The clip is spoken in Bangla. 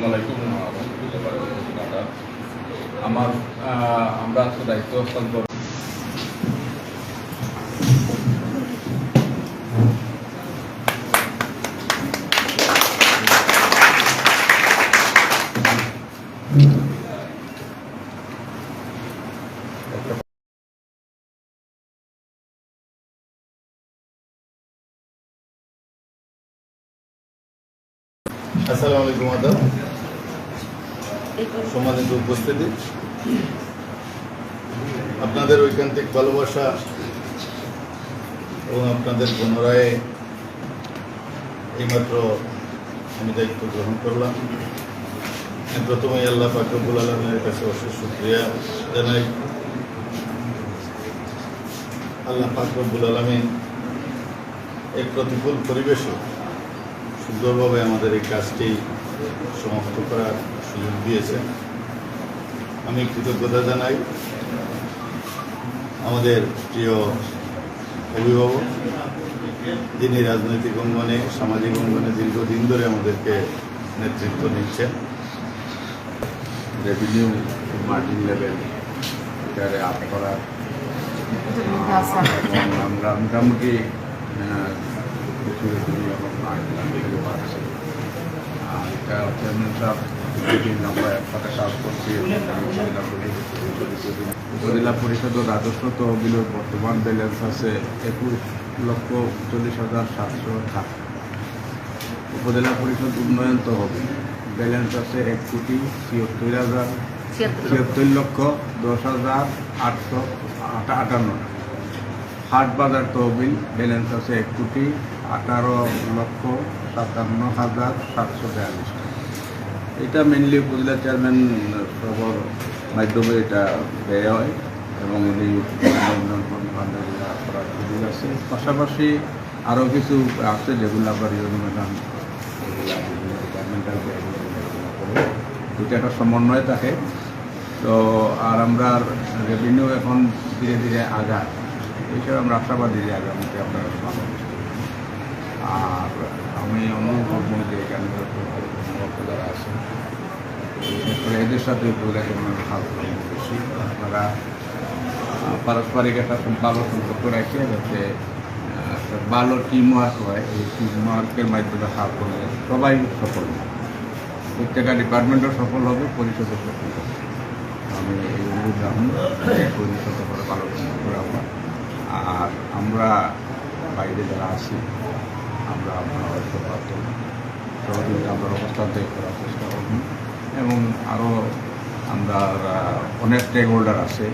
আসসালামু আলাইকুম দায়িত্ব হস্তান্তর আদাব সম্মানিত উপস্থিতি, আপনাদের ঐকান্তিক ভালোবাসা এবং আপনাদের পুনরায় এইমাত্র আমি দায়িত্ব গ্রহণ করলাম। প্রথমেই আল্লাহ ফাকরুল আলমের কাছে অশেষ শুক্রিয়া জানাই। আল্লাহ ফাকরুল আলমিন এই প্রতিকূল পরিবেশে সুন্দরভাবে আমাদের এই কাজটি সমাপ্ত করার সুযোগ দিয়েছেন আমি কৃতজ্ঞতা জানাই আমাদের প্রিয় অভিভাবক, যিনি রাজনৈতিক অঙ্গনে, সামাজিক অঙ্গনে দীর্ঘদিন ধরে আমাদেরকে নেতৃত্ব নিচ্ছেন রেভিনিউ মার্জিন লেভেল এটারে আপ করার, আমরা মোটামুটি কিছু লেভেল আর এটা চেয়ারম্যান কাজ করছি উপজেলা পরিষদ পরিষদের রাজস্ব তহবিলের বর্তমান ব্যালেন্স আছে একুশ লক্ষ চল্লিশ হাজার সাতশো উপজেলা পরিষদ উন্নয়ন তহবিল ব্যালেন্স আছে এক কোটি ছিয়াত্তর হাজার ছিয়াত্তর লক্ষ। দশ হাজার আটশো আটা আটান্ন। হাট বাজার তহবিল ব্যালেন্স আছে এক কোটি আঠারো লক্ষ সাতান্ন হাজার সাতশো বিয়াল্লিশ। এটা মেনলি উপজেলা চেয়ারম্যান সবর মাধ্যমে এটা ব্যয় হয় এবং উনি করার আছে। পাশাপাশি আরও কিছু আছে যেগুলো আবার এগুলা দুটো একটা সমন্বয় থাকে। তো আর আমরা রেভিনিউ এখন ধীরে ধীরে আগায়। এইসব আমরা আশাবাদী যে আগামীতে আপনারা আর আমি অনুরোধ করব যে এখানে যত অভিভাবক যারা আছেন করে এদের সাথে যোগাযোগ হাত বেশি। আপনারা পারস্পরিক একটা ভালো সম্পর্ক রাখে যাতে ভালো টিম ওয়ার্ক হয়। এই টিম ওয়ার্কের মাধ্যমে কাজ করলে সবাই সফল হবে। প্রত্যেকটা ডিপার্টমেন্টও সফল হবে পরিষদও সফল হবে। আমি এই অনুরোধ পরিষদ করে ভালো সম্পর্ক রাখব আর আমরা বাইরে যারা আছি, আমরা আপনার সহযোগিতা আমরা অবস্থান থেকে করার চেষ্টা করব। এবং আরও আমরা অনেক স্টেক হোল্ডার আছে।